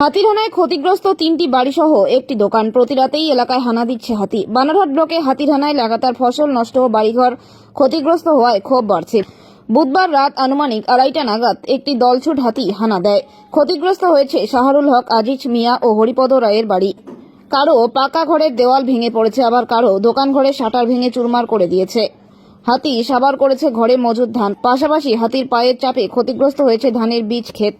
হাতিরহানায় ক্ষতিগ্রস্ত তিনটি বাড়িসহ একটি দোকান। প্রতি রাতেই এলাকায় হানা দিচ্ছে হাতি। বানারহাট ব্লকে হাতিরহানায় লাগাতার ফসল নষ্ট ও বাড়িঘর ক্ষতিগ্রস্ত হওয়ায় ক্ষোভ বাড়ছে। বুধবার রাত আনুমানিক আড়াইটা নাগাদ একটি দলছুট হাতি হানা দেয়। ক্ষতিগ্রস্ত হয়েছে শাহরুল হক, আজিজ মিয়া ও হরিপদ রায়ের বাড়ি। কারও পাকা ঘরের দেওয়াল ভেঙে পড়েছে, আবার কারও দোকান ঘরে শাটার ভেঙে চুরমার করে দিয়েছে। হাতি সাবার করেছে ঘরে মজুদ ধান। পাশাপাশি হাতির পায়ের চাপে ক্ষতিগ্রস্ত হয়েছে ধানের বীজ, ক্ষেত।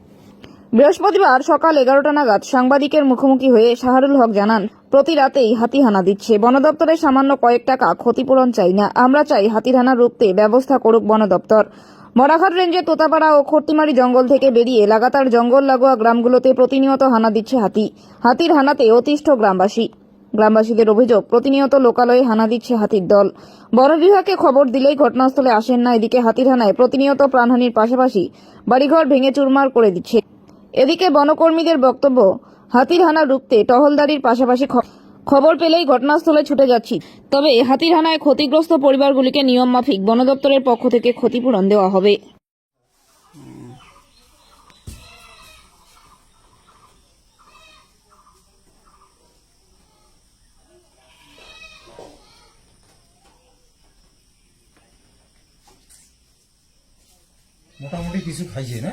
বৃহস্পতিবার সকাল এগারোটা নাগাদ সাংবাদিকের মুখোমুখি হয়ে শাহরুল হক জানান, প্রতি রাতেই হাতি হানা দিচ্ছে। বন দপ্তরে সামান্য কয়েক টাকা ক্ষতিপূরণ চাই না। আমরা চাই হাতির হানা রুখতে ব্যবস্থা করুক বন দপ্তর। মরাঘাট রেঞ্জের তোতাপাড়া ও খর্তিমারি জঙ্গল থেকে বেরিয়ে লাগাতার জঙ্গল লাগোয়া গ্রামগুলোতে প্রতিনিয়ত হানা দিচ্ছে হাতি। হাতির হানাতে অতিষ্ঠ গ্রামবাসী। গ্রামবাসীদের অভিযোগ, প্রতিনিয়ত লোকালয়ে হানা দিচ্ছে হাতির দল। বন বিভাগকে খবর দিলেই ঘটনাস্থলে আসেন না। এদিকে হাতির হানায় প্রতিনিয়ত প্রাণহানির পাশাপাশি বাড়িঘর ভেঙে চুরমার করে দিচ্ছে। এদিকে বনকর্মীদের বক্তব্য হাতির হানা রুখতে টহলদারির পাশাপাশি খবর পেলেই ঘটনাস্থলে ছুটে যাচ্ছি। তবে হাতির হানায় ক্ষতিগ্রস্ত পরিবারগুলিকে নিয়ম মাফিক বন দপ্তরের পক্ষ থেকে ক্ষতিপূরণ দেওয়া হবে। মোটামুটি কিছু খাইছে, না?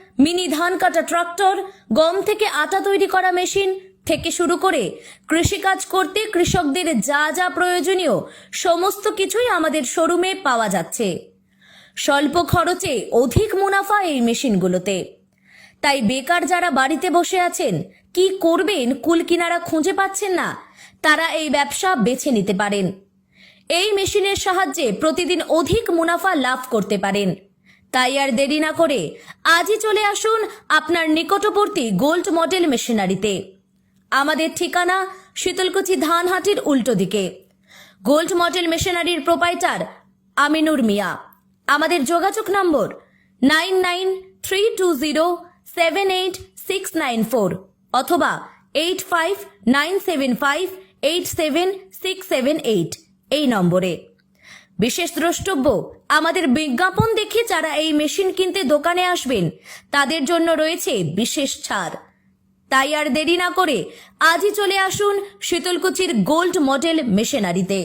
mini ধান কাটা ট্রাক্টর, গম থেকে আটা তৈরি করা মেশিন থেকে শুরু করে কৃষিকাজ করতে কৃষকদের যা যা প্রয়োজনীয় সমস্ত কিছুই আমাদের শোরুমে পাওয়া যাচ্ছে। স্বল্প খরচে অধিক মুনাফা এই মেশিনগুলোতে। তাই বেকার যারা বাড়িতে বসে আছেন, কি করবেন, কুল কিনারা খুঁজে পাচ্ছেন না, তারা এই ব্যবসা বেছে নিতে পারেন। এই মেশিনের সাহায্যে প্রতিদিন অধিক মুনাফা লাভ করতে পারেন। তাই আর দেরি না করে আজই চলে আসুন আপনার নিকটবর্তী গোল্ড মডেল মেশিনারিতে। আমাদের ঠিকানা শীতলকুচি ধানহাটির উল্টো দিকে। গোল্ড মডেল মেশিনারির প্রোপাইটার আমিনুর মিয়া। আমাদের যোগাযোগ নম্বর nine nine three two zero seven eight six nine four অথবা eight five nine seven five eight seven six seven eight এই নম্বরে। বিশেষ দ্রষ্টব্য, আমাদের বিজ্ঞাপন দেখে যারা এই মেশিন কিনতে দোকানে আসবেন, তাদের জন্য রয়েছে বিশেষ ছাড়। তাই আর দেরি না করে আজই চলে আসুন শীতলকুচির গোল্ড মডেল মেশিনারিতে।